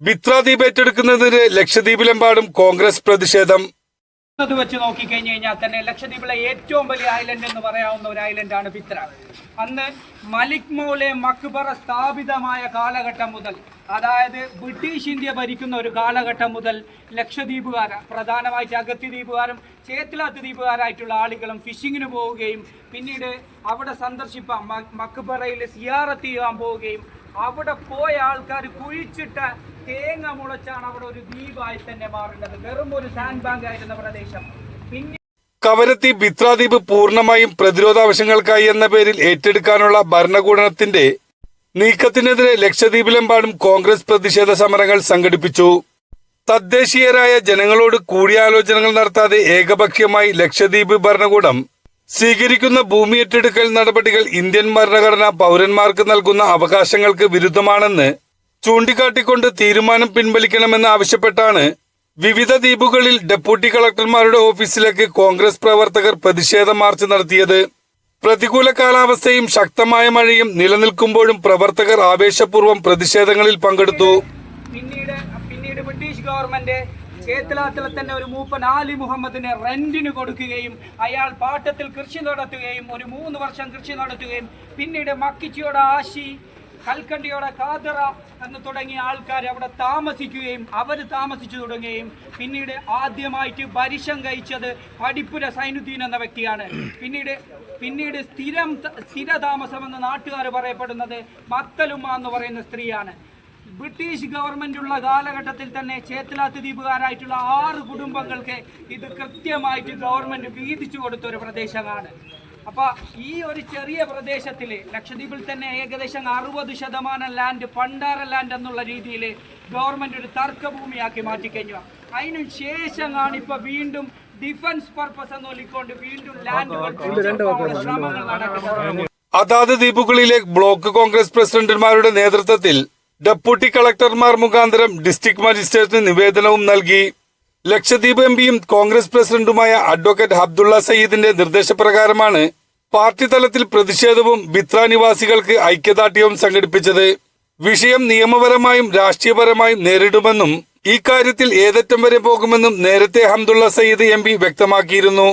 ബിത്ര ദ്വീപ് ഏറ്റെടുക്കുന്നതിന് ലക്ഷദ്വീപിലെമ്പാടും കോൺഗ്രസ് പ്രതിഷേധം. അത് വെച്ച് നോക്കിക്കഴിഞ്ഞ് കഴിഞ്ഞാൽ തന്നെ ലക്ഷദ്വീപിലെ ഏറ്റവും വലിയ ഐലൻഡ് എന്ന് പറയാവുന്ന ഒരു ഐലൻഡാണ് പിത്ര അന്ന് മലിക് മൗലെ മക്ബറ സ്ഥാപിതമായ കാലഘട്ടം മുതൽ അതായത് ബ്രിട്ടീഷ് ഇന്ത്യ ഭരിക്കുന്ന ഒരു കാലഘട്ടം മുതൽ ലക്ഷദ്വീപുകാർ പ്രധാനമായിട്ട് അഗത്തി ദ്വീപുകാരും ചേത്തിലാത്ത് ദ്വീപുകാരായിട്ടുള്ള ആളുകളും ഫിഷിങ്ങിന് പോവുകയും പിന്നീട് അവിടെ സന്ദർശിപ്പാൻ മക്ബറയിൽ സിയാറത്ത് ചെയ്യാൻ പോവുകയും അവിടെ പോയ ആൾക്കാർ കുഴിച്ചിട്ട തേങ്ങ മുളച്ചാണ് അവിടെ ഒരു ദ്വീപായി തന്നെ മാറുന്നത്. വെറും ഒരു സാൻഡ് ബാങ്ക് ആയിരുന്ന പ്രദേശം. പിന്നെ കവരത്തി ബിത്രാദ്വീപ് പൂർണമായും പ്രതിരോധാവശ്യങ്ങൾക്കായി എന്ന പേരിൽ ഏറ്റെടുക്കാനുള്ള ഭരണകൂടത്തിന്റെ നീക്കത്തിനെതിരെ ലക്ഷദ്വീപിലെമ്പാടും കോൺഗ്രസ് പ്രതിഷേധ സമരങ്ങൾ സംഘടിപ്പിച്ചു. തദ്ദേശീയരായ ജനങ്ങളോട് കൂടിയാലോചനകൾ നടത്താതെ ഏകപക്ഷീയമായി ലക്ഷദ്വീപ് ഭരണകൂടം സ്വീകരിക്കുന്ന ഭൂമി ഏറ്റെടുക്കൽ നടപടികൾ ഇന്ത്യൻ ഭരണഘടന പൗരന്മാർക്ക് നൽകുന്ന അവകാശങ്ങൾക്ക് വിരുദ്ധമാണെന്ന് ചൂണ്ടിക്കാട്ടിക്കൊണ്ട് തീരുമാനം പിൻവലിക്കണമെന്ന് ആവശ്യപ്പെട്ടാണ് വിവിധ ദ്വീപുകളിൽ ഡെപ്യൂട്ടി കളക്ടർമാരുടെ ഓഫീസിലേക്ക് കോൺഗ്രസ് പ്രവർത്തകർ പ്രതിഷേധ മാർച്ച് നടത്തിയത്. പ്രതികൂല കാലാവസ്ഥയും ശക്തമായ മഴയും നിലനിൽക്കുമ്പോഴും പ്രവർത്തകർ ആവേശപൂർവം പ്രതിഷേധങ്ങളിൽ പങ്കെടുത്തു. പിന്നീട് പിന്നീട് ബ്രിട്ടീഷ് ഗവൺമെന്റ് ചേത്തലാത്തിലെ തന്നെ ഒരു മൂപ്പൻ ആലി മുഹമ്മദിനെ റെന്റിന് കൊടുക്കുകയും അയാൾ പാട്ടത്തിൽ കൃഷി നടത്തുകയും ഒരു മൂന്ന് വർഷം കൃഷി നടത്തുകയും പിന്നീട് മക്കിച്ചിയുടെ ആശി കൽക്കണ്ടിയുടെ കാതറ എന്ന് തുടങ്ങിയ ആൾക്കാർ അവിടെ താമസിക്കുകയും അവർ താമസിച്ചു തുടങ്ങുകയും പിന്നീട് ആദ്യമായിട്ട് പരിശം കഴിച്ചത് പടിപ്പുര സൈനുദ്ദീൻ എന്ന വ്യക്തിയാണ്. പിന്നീട് പിന്നീട് സ്ഥിരം സ്ഥിര താമസം എന്ന് നാട്ടുകാർ പറയപ്പെടുന്നത് മത്തലുമ്മ എന്ന് പറയുന്ന സ്ത്രീയാണ്. ബ്രിട്ടീഷ് ഗവൺമെന്റ് ഉള്ള കാലഘട്ടത്തിൽ തന്നെ ചേത്തലാത്ത് ദ്വീപുകാരായിട്ടുള്ള ആറ് കുടുംബങ്ങൾക്ക് ഇത് കൃത്യമായിട്ട് ഗവൺമെന്റ് വീതിച്ചു കൊടുത്ത ഒരു പ്രദേശമാണ്. അപ്പൊ ഈ ഒരു ചെറിയ പ്രദേശത്തിൽ ലക്ഷദ്വീപിൽ തന്നെ ഏകദേശം അറുപത് ശതമാനം ലാൻഡ് പണ്ടാര ലാൻഡ് എന്നുള്ള രീതിയിൽ ഗവൺമെന്റ് ഒരു തർക്കഭൂമിയാക്കി മാറ്റിക്കഴിഞ്ഞു അതിനു ശേഷമാണ് ഇപ്പൊ വീണ്ടും ഡിഫൻസ് പർപ്പസ് എന്ന് വിളിക്കൊണ്ട് വീണ്ടും ലാൻഡ് ശ്രമങ്ങൾ നടക്കുന്നത്. അതാത് ദ്വീപുകളിലെ ബ്ലോക്ക് കോൺഗ്രസ് പ്രസിഡന്റുമാരുടെ നേതൃത്വത്തിൽ ഡെപ്യൂട്ടി കളക്ടർമാർ മുഖാന്തരം ഡിസ്ട്രിക്ട് മജിസ്ട്രേറ്റിന് നിവേദനവും നൽകി. ലക്ഷദ്വീപ് എം പിയും കോൺഗ്രസ് പ്രസിഡന്റുമായ അഡ്വക്കേറ്റ് അബ്ദുള്ള സയ്യിദിന്റെ നിർദ്ദേശപ്രകാരമാണ് പാർട്ടി തലത്തിൽ പ്രതിഷേധവും ബിത്ര നിവാസികൾക്ക് ഐക്യദാർഢ്യവും സംഘടിപ്പിച്ചത്. വിഷയം നിയമപരമായും രാഷ്ട്രീയപരമായും നേരിടുമെന്നും ഇക്കാര്യത്തിൽ കാര്യത്തിൽ ഏതറ്റം വരെ പോകുമെന്നും നേരത്തെ ഹംദുള്ള സയ്യിദ് എം വ്യക്തമാക്കിയിരുന്നു.